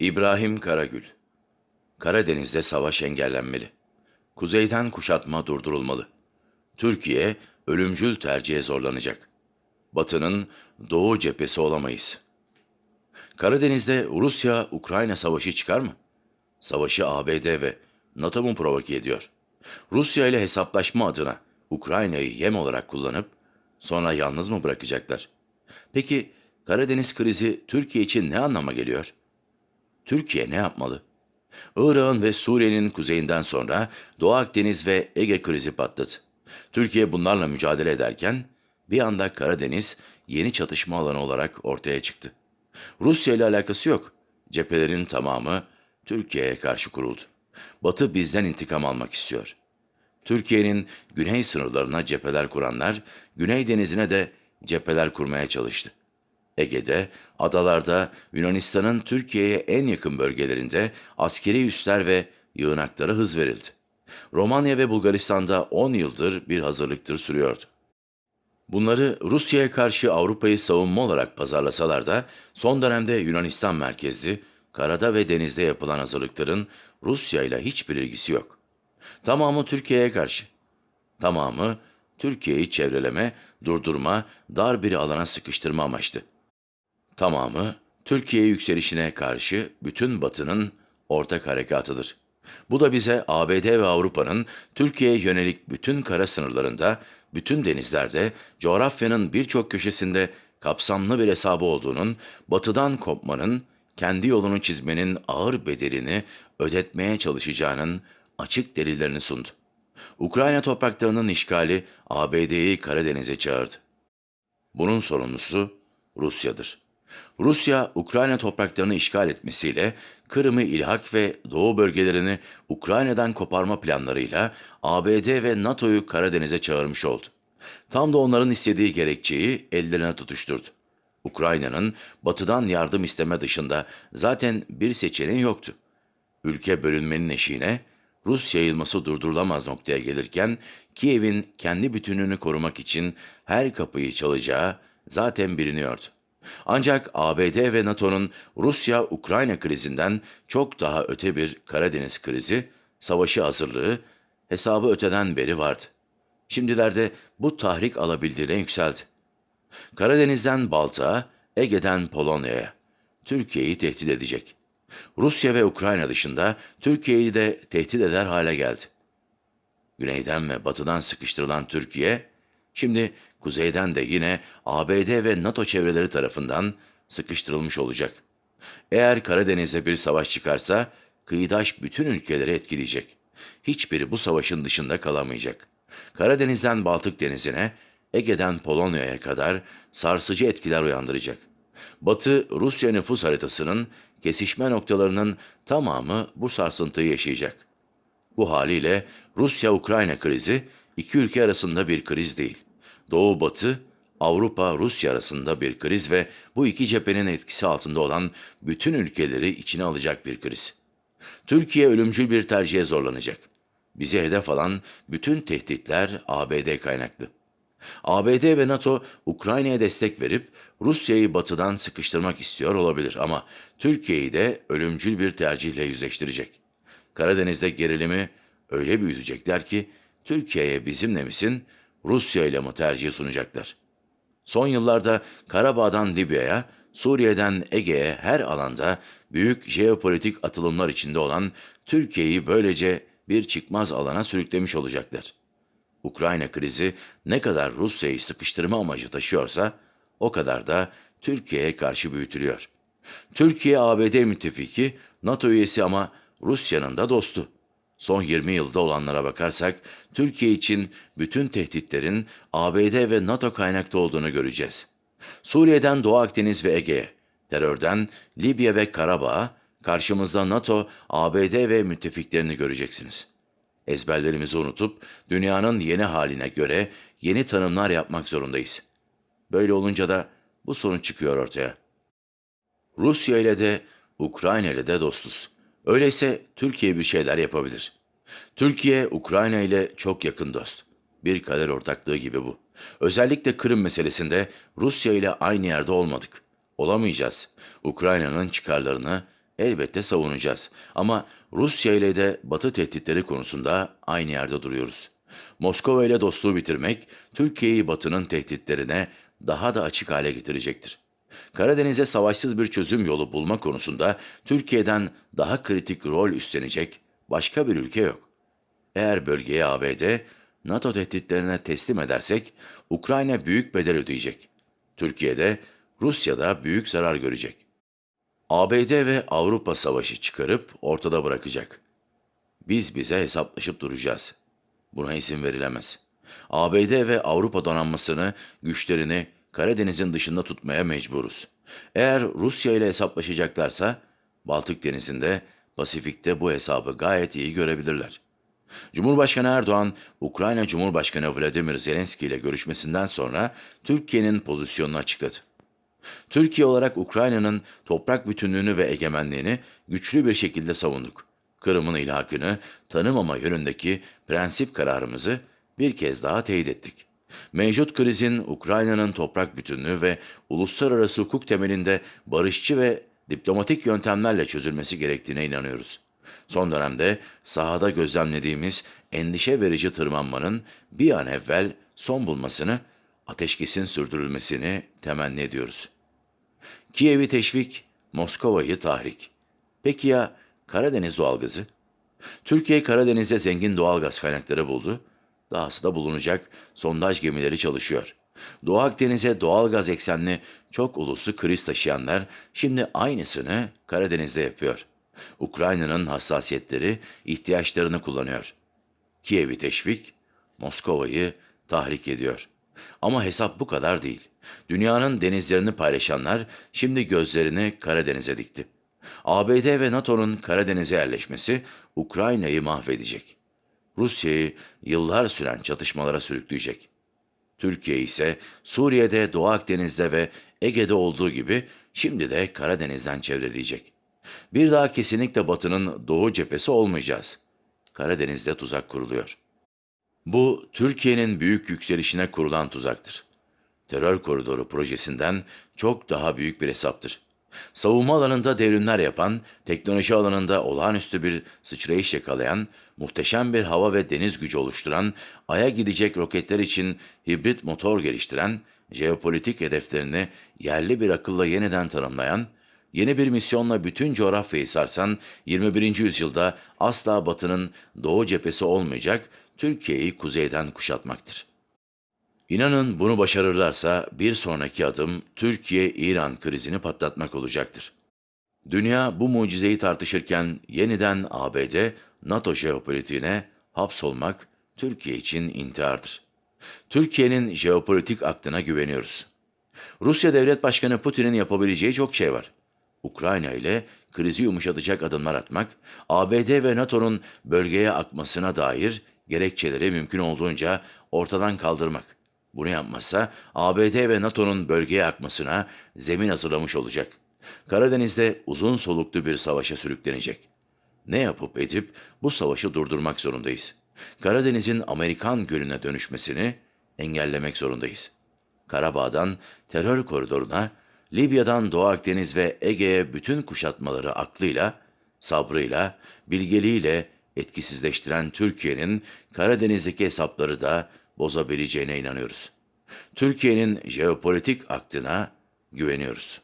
İbrahim Karagül Karadeniz'de savaş engellenmeli. Kuzeyden kuşatma durdurulmalı. Türkiye ölümcül tercihe zorlanacak. Batı'nın doğu cephesi olamayız. Karadeniz'de Rusya-Ukrayna savaşı çıkar mı? Savaşı ABD ve NATO mu provoke ediyor? Rusya ile hesaplaşma adına Ukrayna'yı yem olarak kullanıp sonra yalnız mı bırakacaklar? Peki Karadeniz krizi Türkiye için ne anlama geliyor? Türkiye ne yapmalı? Irak'ın ve Suriye'nin kuzeyinden sonra Doğu Akdeniz ve Ege krizi patladı. Türkiye bunlarla mücadele ederken bir anda Karadeniz yeni çatışma alanı olarak ortaya çıktı. Rusya ile alakası yok. Cephelerin tamamı Türkiye'ye karşı kuruldu. Batı bizden intikam almak istiyor. Türkiye'nin güney sınırlarına cepheler kuranlar, Güney Denizi'ne de cepheler kurmaya çalıştı. Ege'de, adalarda, Yunanistan'ın Türkiye'ye en yakın bölgelerinde askeri üsler ve yığınaklara hız verildi. Romanya ve Bulgaristan'da 10 yıldır bir hazırlıktır sürüyordu. Bunları Rusya'ya karşı Avrupa'yı savunma olarak pazarlasalar da son dönemde Yunanistan merkezli, karada ve denizde yapılan hazırlıkların Rusya ile hiçbir ilgisi yok. Tamamı Türkiye'ye karşı. Tamamı Türkiye'yi çevreleme, durdurma, dar bir alana sıkıştırma amaçlı. Tamamı Türkiye yükselişine karşı bütün Batı'nın ortak harekatıdır. Bu da bize ABD ve Avrupa'nın Türkiye'ye yönelik bütün kara sınırlarında, bütün denizlerde, coğrafyanın birçok köşesinde kapsamlı bir hesabı olduğunun, batıdan kopmanın, kendi yolunu çizmenin ağır bedelini ödetmeye çalışacağının açık delillerini sundu. Ukrayna topraklarının işgali ABD'yi Karadeniz'e çağırdı. Bunun sorumlusu Rusya'dır. Rusya, Ukrayna topraklarını işgal etmesiyle Kırım'ı ilhak ve doğu bölgelerini Ukrayna'dan koparma planlarıyla ABD ve NATO'yu Karadeniz'e çağırmış oldu. Tam da onların istediği gerekçeyi ellerine tutuşturdu. Ukrayna'nın batıdan yardım isteme dışında zaten bir seçeneği yoktu. Ülke bölünmenin eşiğine Rus yayılması durdurulamaz noktaya gelirken Kiev'in kendi bütünlüğünü korumak için her kapıyı çalacağı zaten biliniyordu. Ancak ABD ve NATO'nun Rusya-Ukrayna krizinden çok daha öte bir Karadeniz krizi, savaşı hazırlığı, hesabı öteden beri vardı. Şimdilerde bu tahrik alabildiğine yükseldi. Karadeniz'den Baltık'a, Ege'den Polonya'ya Türkiye'yi tehdit edecek. Rusya ve Ukrayna dışında Türkiye'yi de tehdit eder hale geldi. Güneyden ve batıdan sıkıştırılan Türkiye, şimdi kuzeyden de yine ABD ve NATO çevreleri tarafından sıkıştırılmış olacak. Eğer Karadeniz'de bir savaş çıkarsa, kıyıdaş bütün ülkeleri etkileyecek. Hiçbiri bu savaşın dışında kalamayacak. Karadeniz'den Baltık Denizi'ne, Ege'den Polonya'ya kadar sarsıcı etkiler uyandıracak. Batı Rusya nüfus haritasının kesişme noktalarının tamamı bu sarsıntıyı yaşayacak. Bu haliyle Rusya-Ukrayna krizi iki ülke arasında bir kriz değil. Doğu-Batı, Avrupa-Rusya arasında bir kriz ve bu iki cephenin etkisi altında olan bütün ülkeleri içine alacak bir kriz. Türkiye ölümcül bir tercihe zorlanacak. Bizi hedef alan bütün tehditler ABD kaynaklı. ABD ve NATO Ukrayna'ya destek verip Rusya'yı batıdan sıkıştırmak istiyor olabilir ama Türkiye'yi de ölümcül bir tercihle yüzleştirecek. Karadeniz'de gerilimi öyle büyütecekler ki Türkiye'ye bizimle misin, Rusya ile mi tercih sunacaklar. Son yıllarda Karabağ'dan Libya'ya, Suriye'den Ege'ye her alanda büyük jeopolitik atılımlar içinde olan Türkiye'yi böylece bir çıkmaz alana sürüklemiş olacaklar. Ukrayna krizi ne kadar Rusya'yı sıkıştırma amacı taşıyorsa o kadar da Türkiye'ye karşı büyütülüyor. Türkiye ABD müttefiki, NATO üyesi ama Rusya'nın da dostu. Son 20 yılda olanlara bakarsak Türkiye için bütün tehditlerin ABD ve NATO kaynaklı olduğunu göreceğiz. Suriye'den Doğu Akdeniz ve Ege, terörden Libya ve Karabağ, karşımızda NATO, ABD ve müttefiklerini göreceksiniz. Ezberlerimizi unutup dünyanın yeni haline göre yeni tanımlar yapmak zorundayız. Böyle olunca da bu sorun çıkıyor ortaya. Rusya ile de Ukrayna ile de dostuz. Öyleyse Türkiye bir şeyler yapabilir. Türkiye Ukrayna ile çok yakın dost. Bir kader ortaklığı gibi bu. Özellikle Kırım meselesinde Rusya ile aynı yerde olmadık. Olamayacağız. Ukrayna'nın çıkarlarını elbette savunacağız. Ama Rusya ile de Batı tehditleri konusunda aynı yerde duruyoruz. Moskova ile dostluğu bitirmek, Türkiye'yi Batı'nın tehditlerine daha da açık hale getirecektir. Karadeniz'e savaşsız bir çözüm yolu bulma konusunda Türkiye'den daha kritik rol üstlenecek başka bir ülke yok. Eğer bölgeye ABD, NATO tehditlerine teslim edersek Ukrayna büyük bedel ödeyecek. Türkiye'de, Rusya'da büyük zarar görecek. ABD ve Avrupa savaşı çıkarıp ortada bırakacak. Biz bize hesaplaşıp duracağız. Buna izin verilemez. ABD ve Avrupa donanmasını, güçlerini Karadeniz'in dışında tutmaya mecburuz. Eğer Rusya ile hesaplaşacaklarsa, Baltık Denizi'nde, Pasifik'te bu hesabı gayet iyi görebilirler. Cumhurbaşkanı Erdoğan, Ukrayna Cumhurbaşkanı Vladimir Zelenski ile görüşmesinden sonra Türkiye'nin pozisyonunu açıkladı. Türkiye olarak Ukrayna'nın toprak bütünlüğünü ve egemenliğini güçlü bir şekilde savunduk. Kırım'ın ilhakını tanımama yönündeki prensip kararımızı bir kez daha teyit ettik. Mevcut krizin Ukrayna'nın toprak bütünlüğü ve uluslararası hukuk temelinde barışçı ve diplomatik yöntemlerle çözülmesi gerektiğine inanıyoruz. Son dönemde sahada gözlemlediğimiz endişe verici tırmanmanın bir an evvel son bulmasını, ateşkesin sürdürülmesini temenni ediyoruz. Kiev'i teşvik, Moskova'yı tahrik. Peki ya Karadeniz doğalgazı? Türkiye Karadeniz'e zengin doğalgaz kaynakları buldu. Dahası da bulunacak sondaj gemileri çalışıyor. Doğu Akdeniz'e doğalgaz eksenli çok uluslu kriz taşıyanlar şimdi aynısını Karadeniz'de yapıyor. Ukrayna'nın hassasiyetleri ihtiyaçlarını kullanıyor. Kiev'i teşvik, Moskova'yı tahrik ediyor. Ama hesap bu kadar değil. Dünyanın denizlerini paylaşanlar şimdi gözlerini Karadeniz'e dikti. ABD ve NATO'nun Karadeniz'e yerleşmesi Ukrayna'yı mahvedecek. Rusya'yı yıllar süren çatışmalara sürükleyecek. Türkiye ise Suriye'de, Doğu Akdeniz'de ve Ege'de olduğu gibi şimdi de Karadeniz'den çevreleyecek. Bir daha kesinlikle Batı'nın Doğu cephesi olmayacağız. Karadeniz'de tuzak kuruluyor. Bu Türkiye'nin büyük yükselişine kurulan tuzaktır. Terör koridoru projesinden çok daha büyük bir hesaptır. Savunma alanında devrimler yapan, teknoloji alanında olağanüstü bir sıçrayış yakalayan, muhteşem bir hava ve deniz gücü oluşturan, Ay'a gidecek roketler için hibrit motor geliştiren, jeopolitik hedeflerini yerli bir akılla yeniden tanımlayan, yeni bir misyonla bütün coğrafyayı sarsan 21. yüzyılda asla Batı'nın doğu cephesi olmayacak, Türkiye'yi kuzeyden kuşatmaktır. İnanın bunu başarırlarsa bir sonraki adım Türkiye-İran krizini patlatmak olacaktır. Dünya bu mucizeyi tartışırken yeniden ABD, NATO jeopolitiğine hapsolmak Türkiye için intihardır. Türkiye'nin jeopolitik aklına güveniyoruz. Rusya Devlet Başkanı Putin'in yapabileceği çok şey var. Ukrayna ile krizi yumuşatacak adımlar atmak, ABD ve NATO'nun bölgeye akmasına dair gerekçeleri mümkün olduğunca ortadan kaldırmak. Bunu yapmazsa ABD ve NATO'nun bölgeye akmasına zemin hazırlamış olacak. Karadeniz'de uzun soluklu bir savaşa sürüklenecek. Ne yapıp edip bu savaşı durdurmak zorundayız. Karadeniz'in Amerikan gölüne dönüşmesini engellemek zorundayız. Karabağ'dan terör koridoruna, Libya'dan Doğu Akdeniz ve Ege'ye bütün kuşatmaları aklıyla, sabrıyla, bilgeliğiyle etkisizleştiren Türkiye'nin Karadeniz'deki hesapları da bozabileceğine inanıyoruz. Türkiye'nin jeopolitik aklına güveniyoruz.